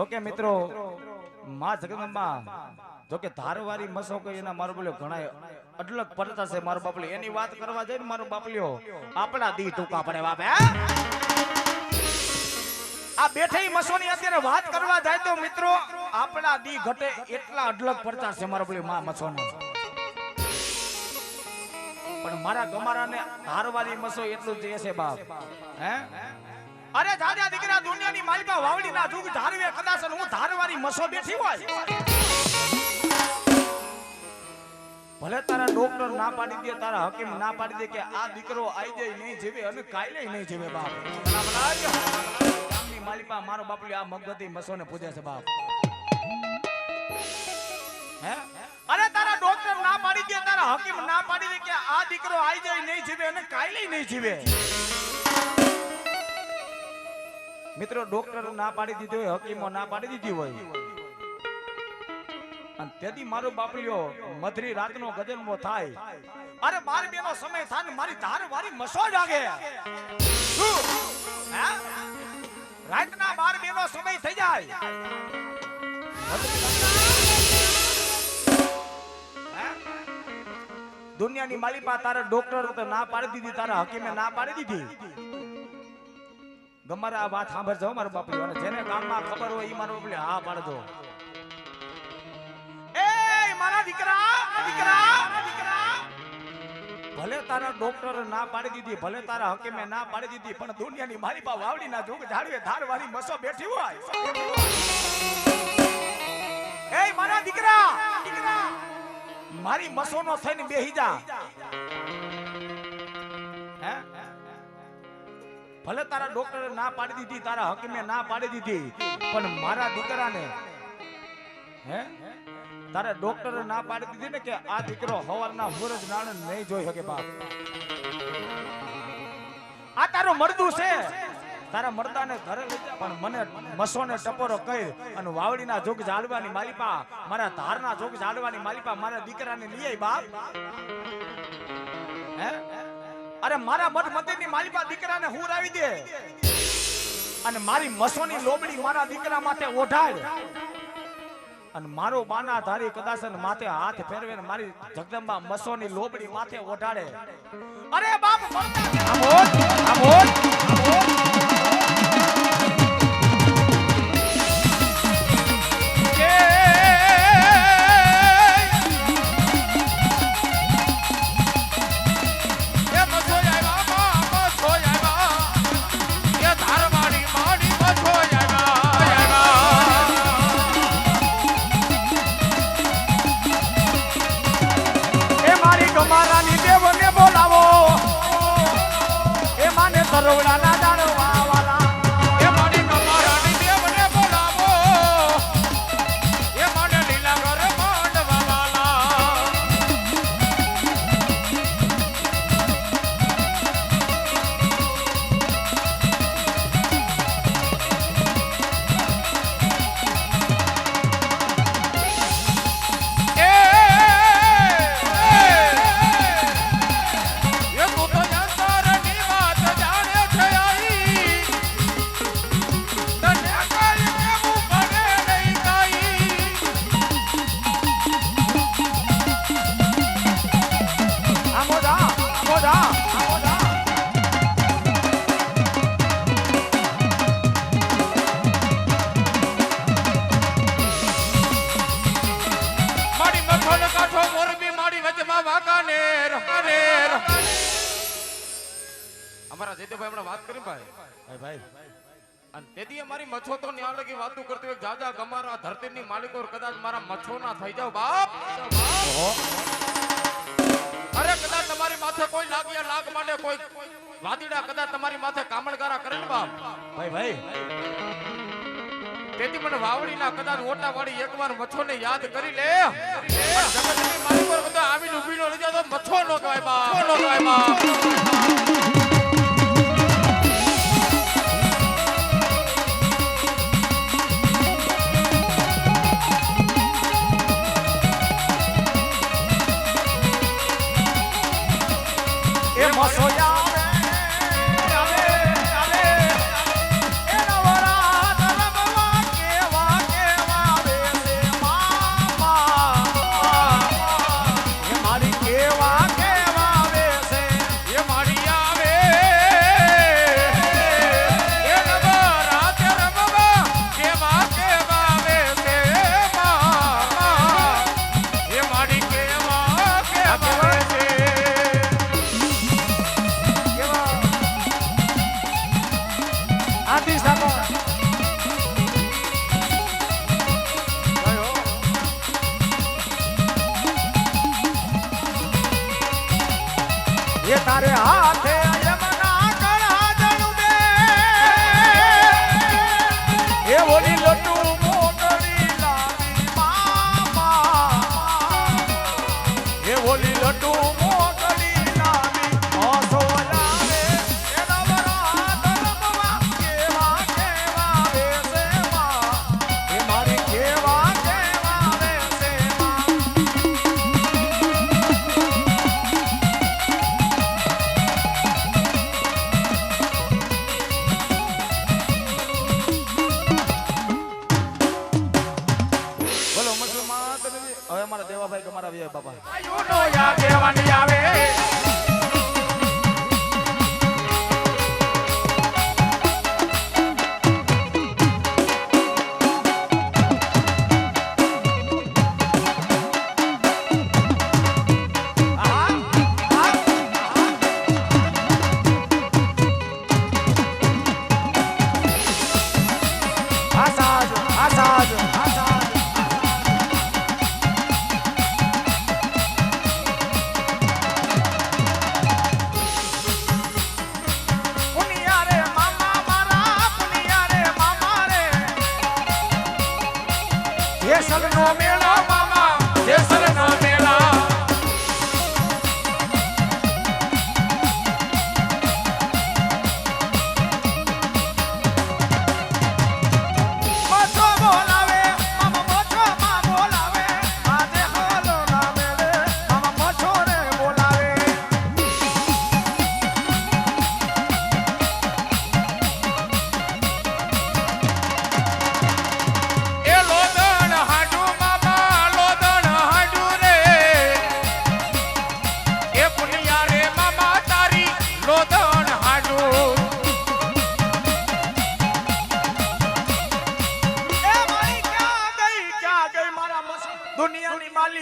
જોકે મિત્રો, માં જગદંબા જોકે ધારવારી મસો કે એના મારો બોલ્યો ઘણા અડલક પડતા છે મારો બાપલી. એની વાત કરવા જાય ને મારો બાપલ્યો આપણા દી ટૂંકા પડે બાપ આ બેઠી મસોની અત્યારે વાત કરવા જાય તો મિત્રો, આપણા દી ઘટે એટલા અડલક પડતા છે મારો બોલ્યો માં મસોના પણ મારા ગમારાને હારવાની મસો એટલું જ છે બાપ, હે? અરે દાદા દીકરા, દુનિયાની માલિકા વાવડી ના જુગ ધારવે, કદાચ હું ધારવાની મસો બેઠી હોય. ભલે તારા ડોક્ટર ના પાડી દે, તારા હકીમ ના પાડી દે કે આ દીકરો આઈ જાય નહીં જીવે, અને કાલે નહીં જીવે બાપ. ગામની માલિકા મારો બાપલી આ મગતી મસોને પૂજે છે બાપ. હે? અરે તારા ડોક્ટર ના પાડી દે, તારા હકીમ ના પાડી દે કે આ દીકરો આઈ જાય નહીં જીવે અને કાલે નહીં જીવે. મિત્રો ડોક્ટર ના પાડી દીધી હોય, હકીમો ના પાડી દીધી હોય. અને તેથી મારો બાપલિયો મધરી રાતનો ગજનમો થાય. અરે બાર બેનો સમય થાય ને મારી ધાર વારી મસો જાગે? રાતના બાર બેનો સમય થઈ જાય. દુનિયાની માલિપા તારા ડોક્ટર ના પાડી દીધી, તારા હકીમે ના પાડી દીધી. ગમારે આ વાત સાંભળજો મારો બાપુ જેને ગામમાં ખબર હોય એ મારો બાપલિયો હા, પાડજો. એ, મારા દીકરા દીકરા દીકરા. ભલે તારા ડોક્ટર ના પાડી દીધી, ભલે તારા હકીમે ના પાડી દીધી, પણ દુનિયાની મારી બા વાવડી ના જોગ ઝાડવે ધાર વાળી મસો બેઠી હોય. એ, મારા દીકરા. દીકરા મારી મસો નો થઈને બેહી જા. હે? ભલે તારા ડોક્ટરે ના પાડી દીધી, તારા હકીમે ના પાડી દીધી, પણ મારા દીકરાને, હે? તારા ડોક્ટરે ના પાડી દીધી ને કે આ દીકરો હવારના સૂરજ નાણ નહીં જોઈ શકે બાપ. આ તારું મરદું છે. તારા મરદાને ઘરે લઈ પણ મને મસોને ટપોરો કહી અને વાવડીના જોગ જાળવાની માલિપા, મારા ધારના જોગ જાળવાની માલિપા મારા દીકરાને લઈ આઈ બાપ. હે? અરે મારા મઠ મંદિરની માલિકા દીકરાને હું આવી દે. અને મારી મસોની લોબડી મારા દીકરા માટે ઓઢાડ અને મારો બાના ધારી કદાચ માથે હાથ ફેરવે ને મારી જગદંબા મસોની લોબડી માથે ઓઢાડે. અરે બાપ આમોદ આમોદ માને જયદેવભાઈ હમણાં વાત કરી ભાઈ? ભાઈ ભાઈ. અને તેથી અમારી મચ્છો તો ન્યા લગી વાતું કરતી હોય જાજા ગમારા ધરતીની માલિકો કદાચ મારા મચ્છો ના થઈ જાવ બાપ! અરે કદાચ તમારી માથે કોઈ લાગ્યા લાગ માટે કોઈ વાદીડા કદાચ તમારી માથે કામણગારા કરે ને બાપ. ભાઈ ભાઈ. તેથી મને વાવડીના કદાચ ઓટા વાળી એકવાર મચ્છો ને યાદ કરી લે. જગતની માલિકો આવીને ઊભી નો રહી જાય તો મચ્છો નો કહેવાય બાપ નો કહેવાય બાપ. એ ઓલી હવે મારા દેવાભાઈ કે મારા વિજય બાપા. આવે. આસાદ આસાદ આસાદ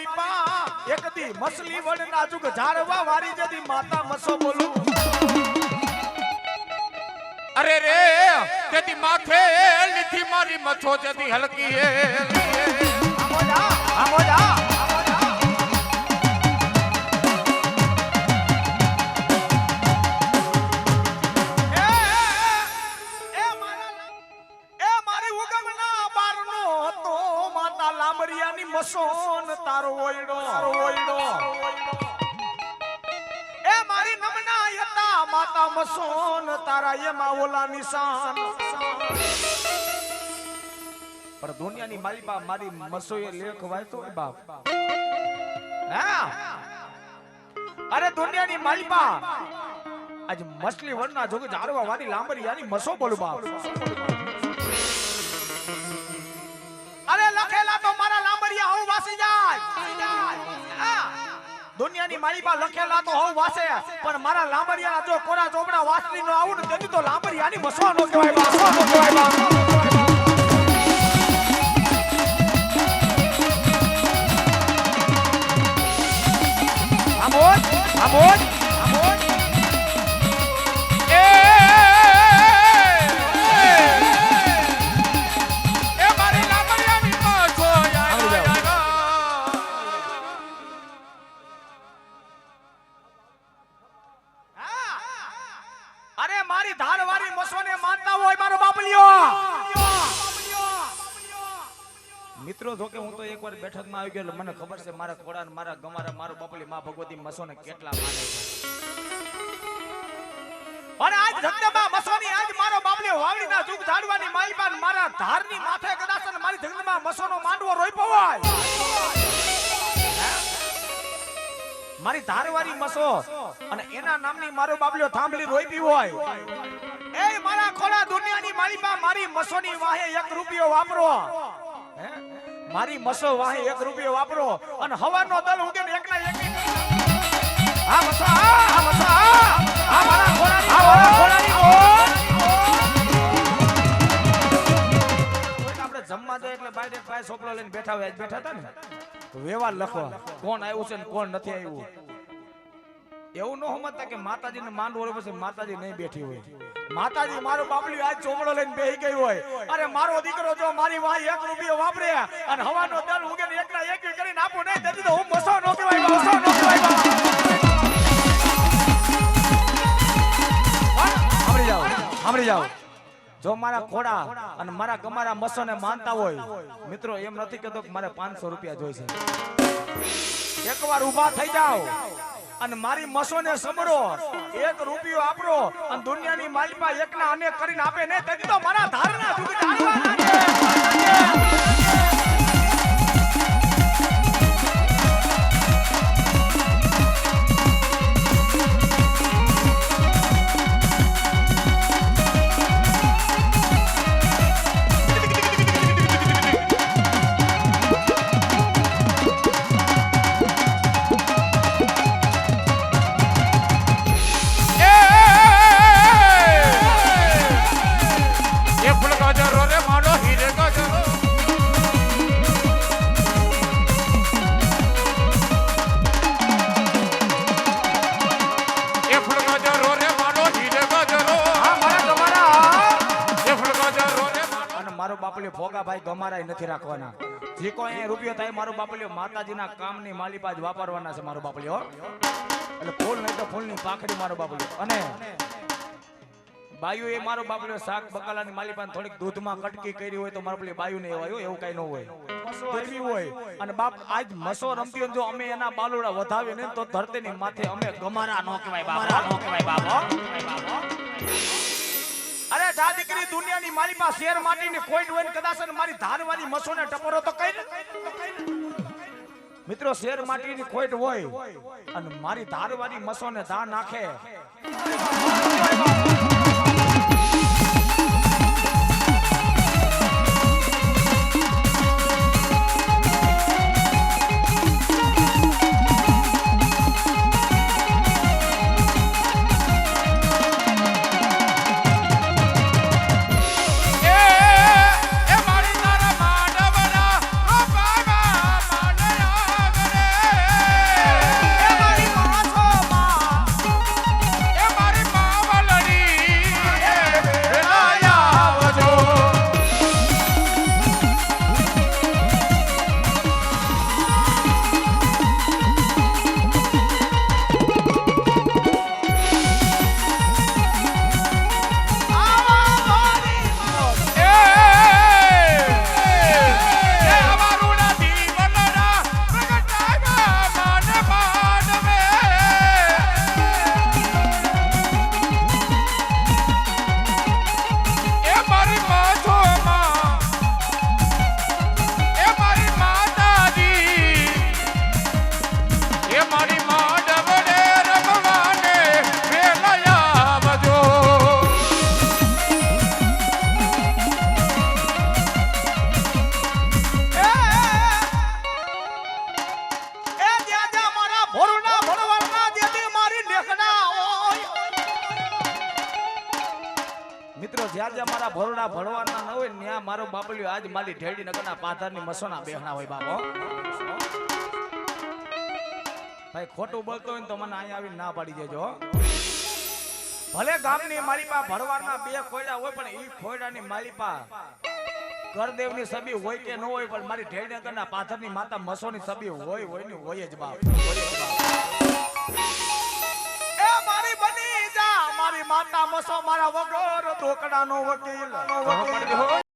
માલી પા એક દી મસલી વડ નાજુક ઝાડવા વારી જતી માતા મસો બોલું. અરે રે તેથી માથે લીધી મારી મછો જદી હલકી હે. આમો જા નિશાન. પણ દુનિયાની બા મારી મસોએ લેખ વાંચતો હોય બાપ. હા? અરે દુનિયાની બા. આજ મછલી વરના જોગે જારવા વાળી લાંબરી યાની મસો બોલું બાપ. દુનિયાની મારી બા લખેલા તો હું વાસે, પણ મારા લાંબરિયા જો કોરા ચોપડા વાસની નો આવું ને તેથી તો લાંબરિયાની મસો નો કહેવાય બા નો કહેવાય બા. આમોદ. મિત્રો, જો કે હું તો એકવાર બેઠકમાં આવી ગયો મને ખબર છે મારા ખોડા મારા ગમારા, મારો બાપલી માં ભગવતી મસોને કેટલા માને છે. અને આજ જગદંબા મસોની, આજ મારો બાપલી વાવડીના જુગ ઝાડવાની માલપાન મારા ધારની માથે કદાચ મારી જગદંબા મસોનો માંડવો રોઈપો હોય. મારી ધારવાળી મસો અને એના નામની મારો બાબલ્યો થાંભલી રોઈપી હોય. એ મારા ખોડા દુનિયાની માલિકા મારી મસોની વાહે એક રૂપિયો વાપરો? મારી મસો વાહે એક રૂપિયો વાપરો અને હવાનો દલ ઉગે ને એકના એક જમવા જાય એટલે બાય પાય સોપડો લઈને બેઠા હોય બેઠા હતા ને? વ્યવહાર લખો, કોણ આવ્યું છે ને કોણ નથી આવ્યું. એવું ન સમજતા કે માતાજીને માંડવો હોય પછી માતાજી નહીં બેઠી હોય. માતાજી, મારો બાબલી આજ ચોમડો લઈને બેહી ગઈ હોય. અરે મારો દીકરો જો મારી વાહી એક રૂપિયો વાપરે અને હવાનો દર ઉગે ને એકના એક કરીને આપો નહીં, તેથી તો હું મસો નો કહેવાય, મસો નો કહેવાય. સાંભળી જાઓ. સાંભળી જાઓ. જો મારા ખોડા અને મારા ગમારા મસો ને માનતા હોય, મિત્રો, એમ નથી કેતો કે મારે પાંચસો રૂપિયા જોઈશે. એકવાર ઊભા થઈ જાઓ. અને મારી મસોને સમરો એક રૂપિયો આપરો અને દુનિયાની માલિપા એકના અનેક કરીને આપે ને તેથી તો મારા ધારના ઢાળવાના છે. ગમારાય નથી રાખવાના. જે કોઈ અહીંયા રૂપિયો થાય મારો બાપલ્યો માતાજીના કામની માલિપા જ વાપરવાના છે મારો બાપલ્યો એટલે ફૂલ નહીં તો ફૂલની પાખડી મારો બાપલ્યો. અને બાયુ એ મારો બાપલ્યો શાક બકાલાની માલિપાને થોડીક દૂધમાં કટકી કરી હોય તો મારો પેલી બાયુ ને એવાય એવું કઈ ન હોય. કરવી હોય. અને બાપ આજ મસો રમતી હોય જો અમે એના બાલુડા વધાવીએ ને તો ધરતીની માથે અમે ગમારા નો કહેવાય બાબા નો કહેવાય બાબો જા દીકરી દુનિયાની મારી પાસે શેર માટીની કોઈ હોય કદાચ મારી મસો મસોને ટપરો તો કઈ મિત્રો, શેર માટીની ખોટ હોય અને મારી ધારવાળી મસોને ધા નાખે. મસોના બેહણા હોય બાબો ભાઈ, ખોટું બોલતો હોય ને તો મને અહીંયા આવીને ના પાડી દેજો. ભલે ગામની માલિપા ભરવાડના બે ખોયડા હોય, પણ મારી ખોયડાની માલિપા કરદેવની સબી હોય કે ન હોય, પણ મારી ઢેડનગરના પાથરની માતા મસોની સબી હોય હોય ને હોય જ બાપ. એ મારી બની જા, મારી માતા મસો, મારા વગર વકીલ વકીલ.